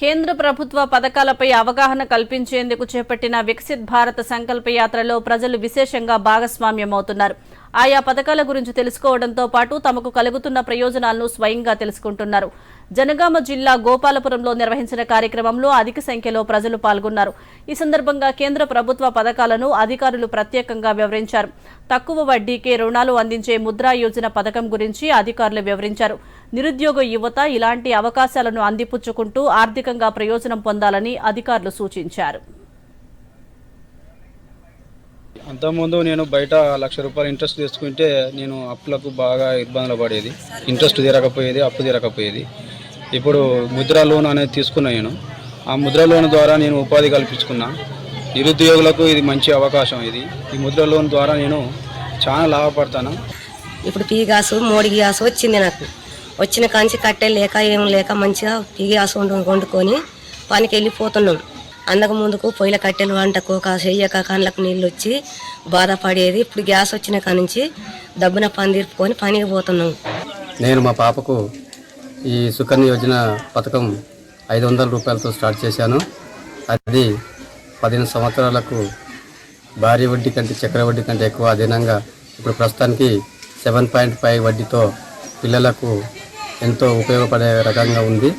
కేంద్ర ప్రభుత్వ పథకాలపై అవగాహన కల్పించేందుకు చేపట్టిన వికసిత్ భారత్ సంకల్ప యాత్రలో ప్రజలు విశేషంగా భాగస్వామ్యమవుతున్నారు. ఆయా పథకాల గురించి తెలుసుకోవడంతో పాటు తమకు కలుగుతున్న ప్రయోజనాలను స్వయంగా తెలుసుకుంటున్నారు. జనగామ జిల్లా గోపాలపురంలో నిర్వహించిన కార్యక్రమంలో అధిక సంఖ్యలో ప్రజలు పాల్గొన్నారు. ఈ సందర్భంగా కేంద్ర ప్రభుత్వ పథకాలను అధికారులు ప్రత్యేకంగా వివరించారు. తక్కువ వడ్డీకే రుణాలు అందించే ముద్రా యోజన పథకం గురించి అధికారులు వివరించారు. నిరుద్యోగ యువత ఇలాంటి అవకాశాలను అందిపుచ్చుకుంటూ ఆర్థికంగా ప్రయోజనం పొందాలని అధికారులు సూచించారు. అంతకుముందు నేను బయట లక్ష రూపాయలు ఇంట్రెస్ట్ తీసుకుంటే నేను అప్పులకు బాగా ఇబ్బందులు పడేది. ఇంట్రెస్ట్ తీరకపోయేది అప్పు తీరకపోయేది. ఇప్పుడు ముద్రా లోన్ అనేది తీసుకున్నా నేను. ఆ ముద్రా లోన్ ద్వారా నేను ఉపాధి కల్పించుకున్నా. నిరుద్యోగులకు ఇది మంచి అవకాశం ఇది. ఈ ముద్రా లోన్ ద్వారా నేను చాలా లాభపడతాను. ఇప్పుడు పీ గ్యాస్ మోడి గ్యాస్ వచ్చింది నాకు. వచ్చిన కాంచి కట్టె లేక ఏం లేక మంచిగా పీ గ్యాస్ వండు వండుకొని పనికి వెళ్ళిపోతున్నాం. అందకు ముందుకు పొయ్యిల కట్టెలు వంటకు కా చెయ్యక కళ్ళకు నీళ్ళు వచ్చి బాధపడేది. ఇప్పుడు గ్యాస్ వచ్చిన కానించి దబ్బున పని తీర్పుకొని పనికి పోతున్నాం. నేను మా పాపకు ఈ సుకన్య యోజన పథకం ఐదు వందల రూపాయలతో స్టార్ట్ చేశాను. అది పదిహేను సంవత్సరాలకు భారీ వడ్డీ కంటే చక్ర వడ్డీ కంటే ఎక్కువ అదనంగా ఇప్పుడు ప్రస్తుతానికి సెవెన్ పాయింట్ ఫైవ్ వడ్డీతో పిల్లలకు ఎంతో ఉపయోగపడే రకంగా ఉంది.